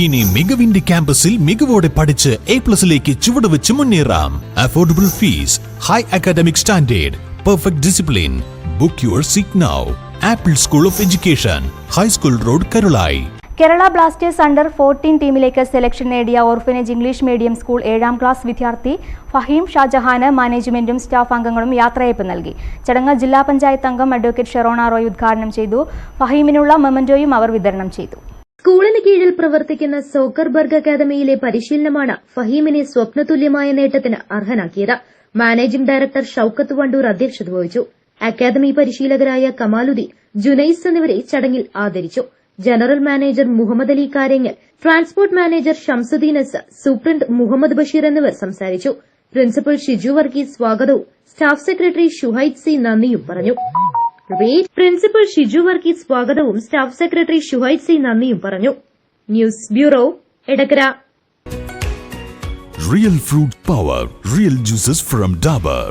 ഇനി മികവിന്റെ ക്യാമ്പസിൽ മികവോടെ പഠിച്ച് എ പ്ലസിലേക്ക് ചുവടുവെച്ച് മുന്നേറാം. Affordable fees high academic standard perfect discipline book your seat now Apple school of education high school road Karulayi Kerala Blasters under fourteen ടീമിലേക്ക് സെലക്ഷൻ നേടിയ ഓർഫനേജ് ഇംഗ്ലീഷ് മീഡിയം സ്കൂൾ ഏഴാം ക്ലാസ് വിദ്യാർത്ഥി ഫഹീം ഷാജഹാന് മാനേജ്മെന്റും സ്റ്റാഫ് അംഗങ്ങളും യാത്രയയപ്പ് നൽകി. ചടങ്ങ് ജില്ലാ പഞ്ചായത്ത് അംഗം അഡ്വക്കേറ്റ് ഷെറോണ റോയ് ഉദ്ഘാടനം ചെയ്തു. ഫഹീമിനുള്ള മെമന്റോയും അവർ വിതരണം ചെയ്തു. സ്കൂളിന് കീഴിൽ പ്രവർത്തിക്കുന്ന സോക്കർബർഗ് അക്കാദമിയിലെ പരിശീലനമാണ് ഫഹീമിനെ സ്വപ്നതുല്യമായ നേട്ടത്തിന് അർഹനാക്കിയത്. മാനേജിംഗ് ഡയറക്ടർ ഷൌക്കത്ത് വണ്ടൂർ അധ്യക്ഷത വഹിച്ചു. അക്കാദമി പരിശീലകരായ കമാലുദ്ദീൻ ജുനൈസ് എന്നിവരെ ചടങ്ങിൽ ആദരിച്ചു. General manager Muhammad Ali Karangal transport manager Shamsuddin S superintendent Muhammad Basheer എന്നിവർ സംസാരിച്ചു. പ്രിൻസിപ്പൽ ഷിജു വർഗീസ് സ്വാഗതവും സ്റ്റാഫ് സെക്രട്ടറി ഷുഹൈദ് സി നന്ദിയും പറഞ്ഞു. റീഡ് പ്രിൻസിപ്പൽ ഷിജു വർഗീസ് സ്വാഗതവും സ്റ്റാഫ് സെക്രട്ടറി ഷുഹൈദ് സി നന്ദിയും പറഞ്ഞു news bureau Edakkara real fruit power real juices from Dabur.